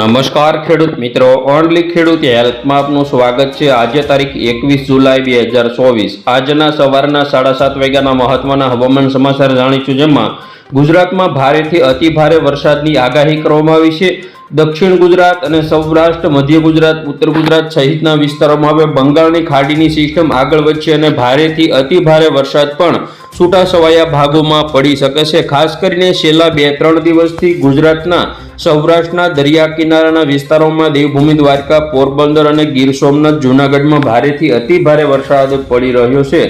નમસ્કાર ખેડૂત મિત્રો. ઓનલી ખેડૂત હેલ્થમાં આપનું સ્વાગત છે. આજે તારીખ એકવીસ જુલાઈ બે હજાર ચોવીસ. આજના સવારના સાડા સાત વાગ્યાના મહત્વના હવામાન સમાચાર જાણીશું. જેમાં ગુજરાતમાં ભારેથી અતિ ભારે વરસાદની આગાહી કરવામાં આવી છે. દક્ષિણ ગુજરાત અને સૌરાષ્ટ્ર, મધ્ય ગુજરાત, ઉત્તર ગુજરાત સહિતના વિસ્તારોમાં હવે બંગાળની ખાડીની સિસ્ટમ આગળ વધશે અને ભારેથી અતિ ભારે વરસાદ પણ છૂટાછવાયા ભાગોમાં પડી શકે છે. ખાસ કરીને છેલ્લા બે ત્રણ દિવસથી ગુજરાતના સૌરાષ્ટ્રના દરિયા કિનારાના વિસ્તારોમાં દેવભૂમિ દ્વારકા, પોરબંદર અને ગીર સોમનાથ જૂનાગઢમાં ભારેથી અતિ ભારે વરસાદ પડી રહ્યો છે.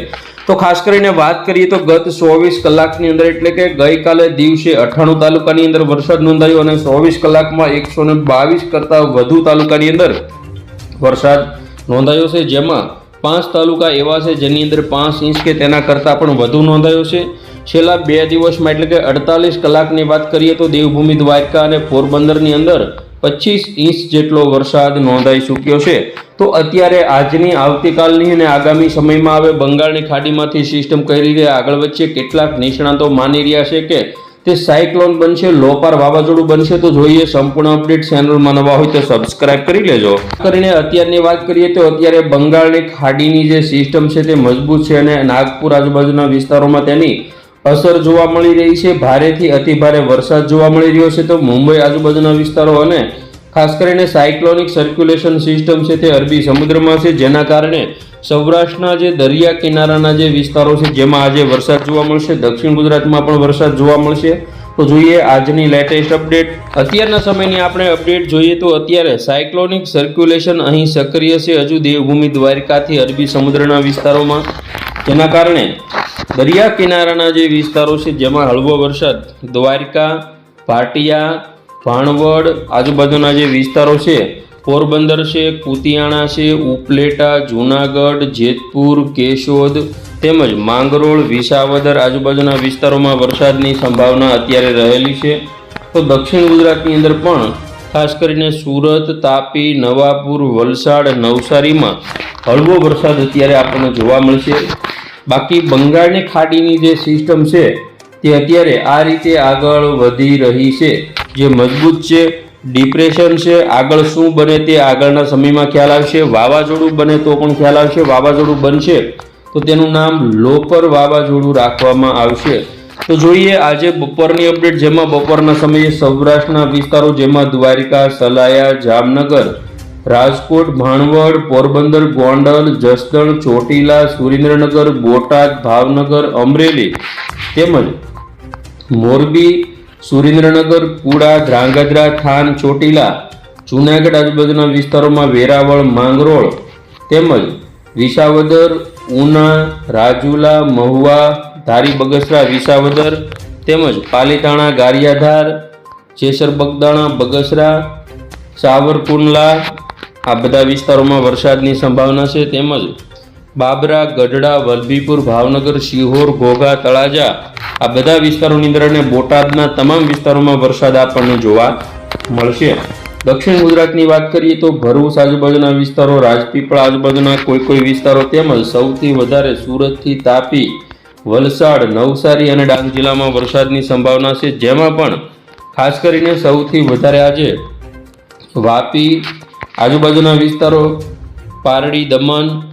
તો ખાસ કરીને વાત કરીએ તો ગત ચોવીસ કલાકની અંદર એટલે કે ગઈકાલે દિવસે અઠાણું તાલુકાની અંદર વરસાદ નોંધાયો અને ચોવીસ કલાકમાં એકસો ને બાવીસ કરતાં વધુ તાલુકાની અંદર વરસાદ નોંધાયો છે. જેમાં પાંચ તાલુકા એવા છે જેની અંદર પાંચ ઇંચ કે તેના કરતાં પણ વધુ નોંધાયો છે. છેલ્લા બે દિવસમાં એટલે કે અડતાલીસ કલાકની વાત કરીએ તો દેવભૂમિ દ્વારકા અને પોરબંદરની અંદર પચીસ ઇંચ જેટલો વરસાદ નોંધાઈ ચૂક્યો છે. તો અત્યારે આજની આવતીકાલની અને આગામી સમયમાં હવે બંગાળની ખાડીમાંથી સિસ્ટમ કઈ રીતે આગળ વધશે, કેટલાક નિષ્ણાતો માની રહ્યા છે કે તે સાયક્લોન બનશે, લોપાર વાવાઝોડું બનશે, તો જોઈએ સંપૂર્ણ અપડેટ ચેનલમાં નવા હોય તો સબસ્ક્રાઇબ કરી લેજો. કરીને અત્યારની વાત કરીએ તો અત્યારે બંગાળની ખાડીની જે સિસ્ટમ છે તે મજબૂત છે અને નાગપુર આજુબાજુના વિસ્તારોમાં તેની અસર જોવા મળી રહી છે. ભારેથી અતિ ભારે વરસાદ જોવા મળી રહ્યો છે. તો મુંબઈ આજુબાજુના વિસ્તારો અને ખાસ કરીને સાયક્લોનિક સર્ક્યુલેશન સિસ્ટમ છે તે અરબી સમુદ્રમાં છે, જેના કારણે સૌરાષ્ટ્રના જે દરિયા કિનારાના જે વિસ્તારો છે, જેમાં આજે વરસાદ જોવા મળશે, દક્ષિણ ગુજરાતમાં પણ વરસાદ જોવા મળશે. તો જોઈએ આજની લેટેસ્ટ અપડેટ અત્યારના સમયની આપણે અપડેટ જોઈએ તો અત્યારે સાયક્લોનિક સર્ક્યુલેશન અહીં સક્રિય છે. હજુ દેવભૂમિ દ્વારકાથી અરબી સમુદ્રના વિસ્તારોમાં. જેના કારણે દરિયા કિનારાના જે વિસ્તારો છે, જેમાં હળવો વરસાદ, દ્વારકા, ભાટિયા ભાણવડ આજુબાજુના જે વિસ્તારો છે, પોરબંદર છે, કુતિયાણા છે, ઉપલેટા, જૂનાગઢ, જેતપુર, કેશોદ તેમજ માંગરોળ, વિસાવદર આજુબાજુના વિસ્તારોમાં વરસાદની સંભાવના અત્યારે રહેલી છે. તો દક્ષિણ ગુજરાતની અંદર પણ ખાસ કરીને સુરત, તાપી, નવાપુર, વલસાડ, નવસારીમાં હળવો વરસાદ અત્યારે આપણને જોવા મળશે. બાકી બંગાળની ખાડીની જે સિસ્ટમ છે, તે અત્યારે આ રીતે આગળ વધી રહી છે. જે મજબૂત છે ડિપ્રેશન છે, આગળ શું બને તે આગળના સમયમાં ખ્યાલ આવશે. વાવાઝોડું બને તો પણ ખ્યાલ આવશે. વાવાઝોડું બનશે તો તેનું નામ લોપર વાવાઝોડું રાખવામાં આવશે. તો જોઈએ આજે બપોરની અપડેટ જેમાં બપોરના સમયે સૌરાષ્ટ્રના વિસ્તારો જેમાં દ્વારિકા, સલાયા, જામનગર, રાજકોટ, ભાણવડ, પોરબંદર, ગોંડલ, જસદણ, ચોટીલા, સુરેન્દ્રનગર, બોટાદ, ભાવનગર, અમરેલી તેમજ મોરબી સુરેન્દ્રનગર કુડા ધ્રાંગધ્રા, થાન, ચોટીલા, જૂનાગઢ આજુબાજુના વિસ્તારોમાં વેરાવળ, માંગરોળ તેમજ વિસાવદર, ઉના, રાજુલા, મહુવા, ધારી બગસરા, વિસાવદર તેમજ પાલીતાણા, ગારિયાધાર, જેસર બગદાણા, બગસરા, સાવરકુંડલા આ બધા વિસ્તારોમાં વરસાદની સંભાવના છે તેમજ બાબરા, ગઢડા, વલભીપુર, ભાવનગર, શિહોર, ઘોઘા, તળાજા આ બધા વિસ્તારોની અંદર અને બોટાદના તમામ વિસ્તારોમાં વરસાદ આપણને જોવા મળશે. દક્ષિણ ગુજરાતની વાત કરીએ તો ભરૂચ, આજુબાજુના વિસ્તારો, રાજપીપળા આજુબાજુના કોઈ કોઈ વિસ્તારો તેમજ સૌથી વધારે સુરતથી તાપી, વલસાડ, નવસારી અને ડાંગ જિલ્લામાં વરસાદની સંભાવના છે. જેમાં પણ ખાસ કરીને સૌથી વધારે આજે વાપી, આજુબાજુના વિસ્તારો, પારડી, દમણ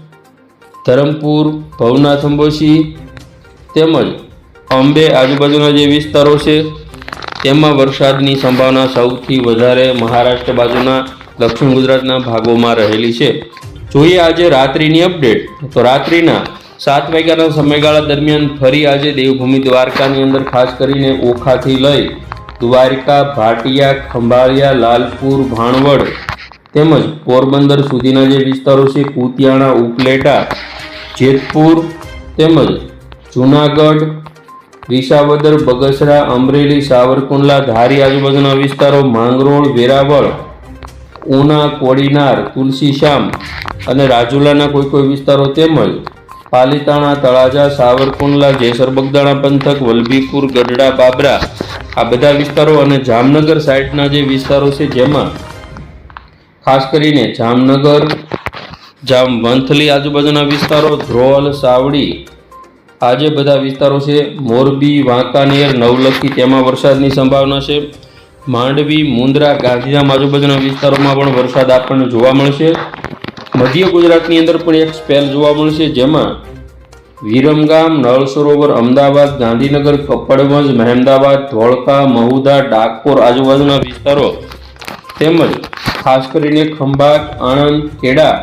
ધરમપુર, ભવનાથ અંબોશી તેમજ અંબે આજુબાજુના જે વિસ્તારો છે તેમાં વરસાદની સંભાવના સૌથી વધારે મહારાષ્ટ્ર બાજુના, દક્ષિણ ગુજરાતના ભાગોમાં રહેલી છે. જોઈએ આજે રાત્રિની અપડેટ તો રાત્રિના સાત વાગ્યાના સમયગાળા દરમિયાન ફરી આજે દેવભૂમિ દ્વારકાની અંદર ખાસ કરીને ઓખાથી લઈ દ્વારકા, ભાટિયા, ખંભાળિયા, લાલપુર, ભાણવડ તેમજ પોરબંદર સુધીના જે વિસ્તારો છે, કુતિયાણા, ઉપલેટા જેતપુર તેમજ જૂનાગઢ, વિસાવદર, બગસરા, અમરેલી, સાવરકુંડલા, ધારી આજુબાજુના વિસ્તારો, માંગરોળ, વેરાવળ, ઉના, કોડીનાર તુલસીશ્યામ અને રાજુલાના કોઈ કોઈ વિસ્તારો તેમજ પાલીતાણા, તળાજા, સાવરકુંડલા, જેસર બગદાણા પંથક, વલભીપુર, ગઢડા, બાબરા આ બધા વિસ્તારો અને જામનગર સાઈડના જે વિસ્તારો છે જેમાં ખાસ કરીને જામનગર જામ વંથલી આજુબાજુના વિસ્તારો ધ્રોલ, સાવડી, આજે બધા વિસ્તારો છે. મોરબી, વાંકાનેર, નવલખી, તેમાં વરસાદની સંભાવના છે. માંડવી, મુંદ્રા, ગાંધીધામ આજુબાજુના વિસ્તારોમાં પણ વરસાદ આપણને જોવા મળશે. મધ્ય ગુજરાતની અંદર પણ એક સ્પેલ જોવા મળશે, જેમાં વિરમગામ નળ સરોવર અમદાવાદ, ગાંધીનગર, કપડવંજ, મહેમદાવાદ, ધોળકા, મહુધા, ડાકોર આજુબાજુના વિસ્તારો તેમજ ખાસ કરીને ખંભાત, આણંદ, ખેડા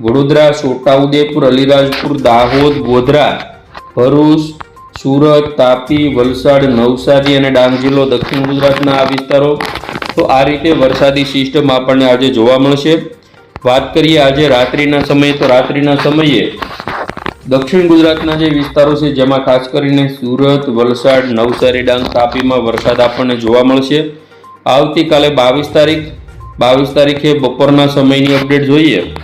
વડોદરા, છોટાઉદેપુર, અલીરાજપુર, દાહોદ, ગોધરા, ભરૂચ, સુરત, તાપી, વલસાડ, નવસારી અને ડાંગ જિલ્લો, દક્ષિણ ગુજરાતના આ વિસ્તારો. તો આ રીતે વરસાદી સિસ્ટમ આપણને આજે જોવા મળશે. વાત કરીએ આજે રાત્રિના સમયે, તો રાત્રિના સમયે દક્ષિણ ગુજરાતના જે વિસ્તારો છે, જેમાં ખાસ કરીને સુરત, વલસાડ, નવસારી, ડાંગ, તાપીમાં વરસાદ આપણને જોવા મળશે. આવતીકાલે બાવીસ તારીખ. બાવીસ તારીખે બપોરના સમયની અપડેટ જોઈએ.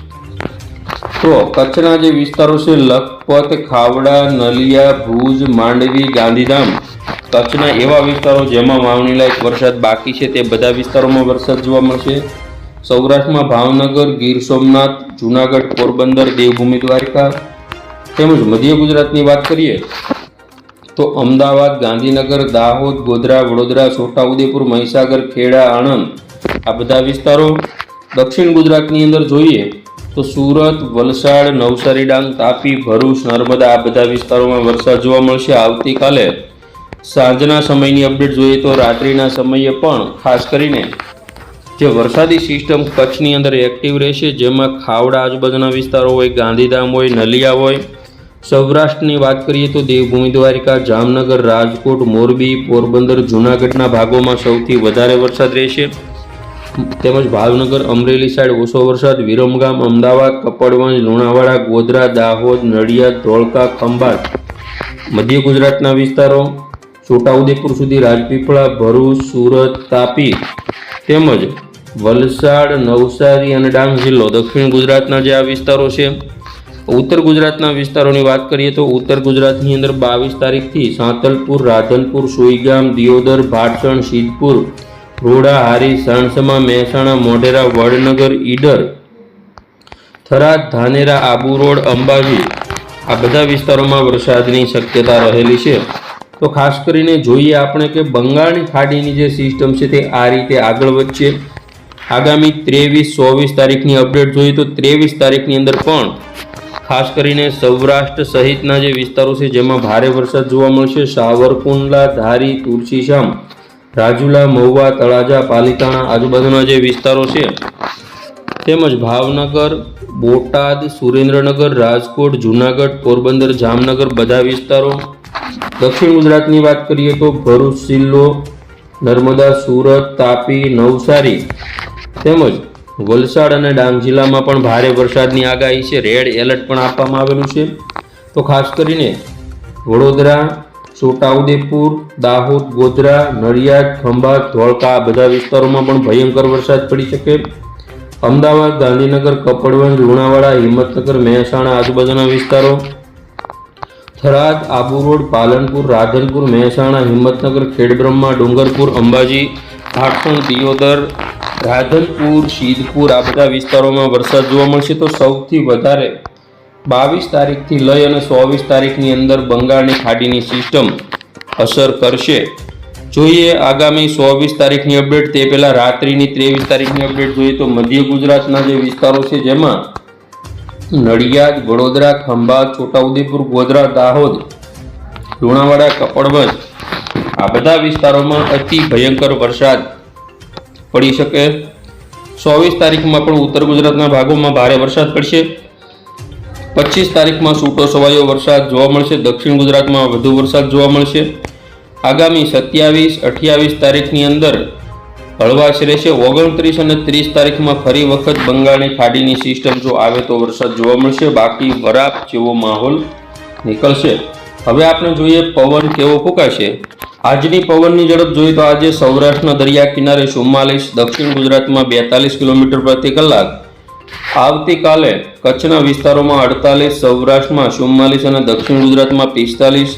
તો કચ્છના જે વિસ્તારો છે, લખપત, ખાવડા, નલિયા, ભુજ, માંડવી, ગાંધીધામ, કચ્છના એવા વિસ્તારો જેમાં વાવણી લાયક વરસાદ બાકી છે, તે બધા વિસ્તારોમાં વરસાદ જોવા મળશે. સૌરાષ્ટ્રમાં ભાવનગર, ગીર સોમનાથ, જૂનાગઢ, પોરબંદર, દેવભૂમિ દ્વારકા તેમજ મધ્ય ગુજરાતની વાત કરીએ તો અમદાવાદ, ગાંધીનગર, દાહોદ, ગોધરા, વડોદરા, છોટાઉદેપુર, મહીસાગર, ખેડા, આણંદ આ બધા વિસ્તારો દક્ષિણ ગુજરાતની અંદર જોઈએ તો સુરત, વલસાડ, નવસારી ડાંગ, તાપી, ભરૂચ, નર્મદા આ બધા વિસ્તારોમાં વરસાદ જોવા મળશે આવતીકાલે. સાંજના સમયની અપડેટ જોઈએ તો રાત્રિના સમયે પણ, ખાસ કરીને જે વરસાદી સિસ્ટમ કચ્છની અંદર એક્ટિવ રહેશે, જેમાં ખાવડા આજુબાજુના વિસ્તારો હોય, ગાંધીધામ હોય, નલિયા હોય. સૌરાષ્ટ્રની વાત કરીએ તો દેવભૂમિ દ્વારિકા, જામનગર, રાજકોટ, મોરબી, પોરબંદર, જૂનાગઢના ભાગોમાં સૌથી વધારે વરસાદ રહેશે. તેમજ ભાવનગર, અમરેલી સાઈડ ઓછો વરસાદ, વિરમગામ, અમદાવાદ, કપડવંજ, લુણાવાડા, ગોધરા, દાહોદ, નડિયાદ, ધોળકા, ખંભાત. મધ્ય ગુજરાતના વિસ્તારો, છોટાઉદેપુર સુધી રાજપીપળા, ભરૂચ, સુરત, તાપી. તેમજ વલસાડ, નવસારી અને ડાંગ જિલ્લો. દક્ષિણ ગુજરાતના જે આ વિસ્તારો છે, ઉત્તર ગુજરાતના વિસ્તારોની વાત કરીએ તો ઉત્તર ગુજરાતની અંદર બાવીસ તારીખથી સાંતલપુર, રાધનપુર, સોઈગામ, દિયોદર ભાટસણ સિદ્ધપુર રોડા, હારી, સાણસમા મહેસાણા, મોઢેરા, વડનગર, ઈડર, થરાદ, ધાનેરા, આબુ રોડ, અંબાજી આ બધા વિસ્તારોમાં વરસાદની શક્યતા રહેલી છે. તો ખાસ કરીને જોઈએ આપણે કે બંગાળની ખાડીની જે સિસ્ટમ છે તે આ રીતે આગળ વધશે. આગામી ત્રેવીસ, ચોવીસ તારીખની અપડેટ જોઈએ તો ત્રેવીસ તારીખની અંદર પણ ખાસ કરીને સૌરાષ્ટ્ર સહિતના જે વિસ્તારો છે જેમાં ભારે વરસાદ જોવા મળશે. સાવરકુંડલા, ધારી, તુલસીશામ રાજુલા, મહુવા, તળાજા, પાલીતાણા આજુબાજુના જે વિસ્તારો છે, તેમજ ભાવનગર, બોટાદ, સુરેન્દ્રનગર, રાજકોટ, જૂનાગઢ, પોરબંદર, જામનગર બધા વિસ્તારો. દક્ષિણ ગુજરાતની વાત કરીએ તો ભરૂચ જિલ્લો નર્મદા, સુરત, તાપી, નવસારી તેમજ વલસાડ અને ડાંગ જિલ્લામાં પણ ભારે વરસાદની આગાહી છે. રેડ એલર્ટ પણ આપવામાં આવેલું છે. તો ખાસ કરીને વડોદરા છોટાઉદેપુર, દાહોદ, ગોધરા, નડિયાદ, ખંભાત, ધોળકા બધા વિસ્તારોમાં પણ ભયંકર વરસાદ પડી શકે. અમદાવાદ, ગાંધીનગર, કપડવંજ, લુણાવાડા, હિંમતનગર, મહેસાણા આજુબાજુના વિસ્તારો. થરાદ, આબુ રોડ, પાલનપુર, રાધનપુર, મહેસાણા, હિંમતનગર, ખેડબ્રહ્મા, ડુંગરપુર, અંબાજી ભાટસણ દિયોદર, રાધનપુર સિદ્ધપુર આ બધા વિસ્તારોમાં વરસાદ જોવા મળશે. તો સૌથી વધારે બાવીસ તારીખથી લઈ અને ચોવીસ તારીખની અંદર બંગાળની ખાડીની સિસ્ટમ અસર કરશે. જોઈએ આગામી ચોવીસ તારીખની અપડેટ, તે પહેલાં રાત્રિની ત્રેવીસ તારીખની અપડેટ જોઈએ તો મધ્ય ગુજરાતના જે વિસ્તારો છે, જેમાં નડિયાદ, વડોદરા, ખંભાત, છોટાઉદેપુર, ગોધરા, દાહોદ, લુણાવાડા, કપડવંજ આ બધા વિસ્તારોમાં અતિ ભયંકર વરસાદ પડી શકે. ચોવીસ તારીખમાં પણ ઉત્તર ગુજરાતના ભાગોમાં ભારે વરસાદ પડશે. પચીસ તારીખમાં છૂટો છવાયો વરસાદ જોવા મળશે. દક્ષિણ ગુજરાતમાં વધુ વરસાદ જોવા મળશે. આગામી સત્યાવીસ, અઠ્યાવીસ તારીખની અંદર હળવાશ રહેશે. ઓગણત્રીસ અને ત્રીસ તારીખમાં ફરી વખત બંગાળની ખાડીની સિસ્ટમ જો આવે તો વરસાદ જોવા મળશે. બાકી વરાપ જેવો માહોલ નીકળશે. હવે આપણે જોઈએ પવન કેવો ફૂંકાશે. આજની પવનની ઝડપ જોઈએ તો આજે સૌરાષ્ટ્રના દરિયા કિનારે ચુમ્માલીસ, દક્ષિણ ગુજરાતમાં બેતાલીસ કિલોમીટર પ્રતિ કલાક આવતીકાલે કચ્છના વિસ્તારોમાં અડતાલીસ, સૌરાષ્ટ્રમાં ચુમ્માલીસ અને દક્ષિણ ગુજરાતમાં પિસ્તાલીસ.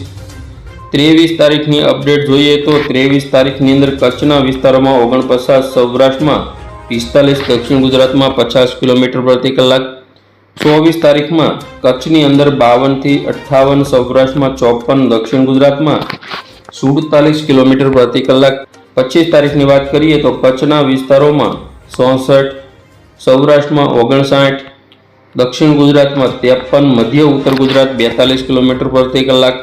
ત્રેવીસ તારીખની અપડેટ જોઈએ તો ત્રેવીસ તારીખની અંદર કચ્છના વિસ્તારોમાં ઓગણપચાસ, સૌરાષ્ટ્રમાં પિસ્તાલીસ, દક્ષિણ ગુજરાતમાં પચાસ કિલોમીટર પ્રતિ કલાક. ચોવીસ તારીખમાં કચ્છની અંદર બાવનથી અઠ્ઠાવન, સૌરાષ્ટ્રમાં ચોપન, દક્ષિણ ગુજરાતમાં સુડતાલીસ કિલોમીટર પ્રતિ કલાક. પચીસ તારીખની વાત કરીએ તો કચ્છના વિસ્તારોમાં ચોસઠ સૌરાષ્ટ્રમાં ઓગણસાઠ, દક્ષિણ ગુજરાતમાં ત્રેપન, મધ્ય ઉત્તર ગુજરાત બેતાલીસ કિલોમીટર પ્રતિ કલાક.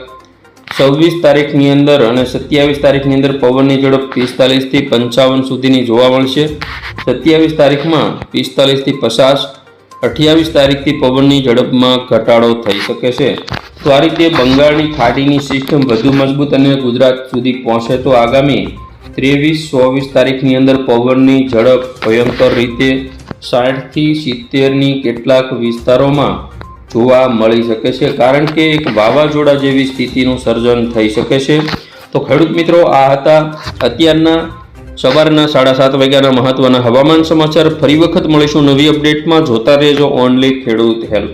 છવ્વીસ તારીખની અંદર અને સત્યાવીસ તારીખની અંદર પવનની ઝડપ પિસ્તાલીસથી પંચાવન સુધીની જોવા મળશે. સત્યાવીસ તારીખમાં પિસ્તાલીસથી પચાસ, અઠ્યાવીસ તારીખથી પવનની ઝડપમાં ઘટાડો થઈ શકે છે. તો આ રીતે બંગાળની ખાડીની સિસ્ટમ વધુ મજબૂત અને ગુજરાત સુધી પહોંચે તો આગામી ત્રેવીસ, ચોવીસ તારીખની અંદર પવનની ઝડપ ભયંકર રીતે સાઠથી સિત્તેરની કેટલાક વિસ્તારોમાં જોવા મળી શકે છે. કારણ કે એક વાવાઝોડા જેવી સ્થિતિનું સર્જન થઈ શકે છે. તો ખેડૂત મિત્રો, આ હતા અત્યારના સવારના સાડા સાત વાગ્યાના મહત્વના હવામાન સમાચાર. ફરી વખત મળીશું નવી અપડેટમાં. જોતા રહેજો ઓનલી ખેડૂત હેલ્પ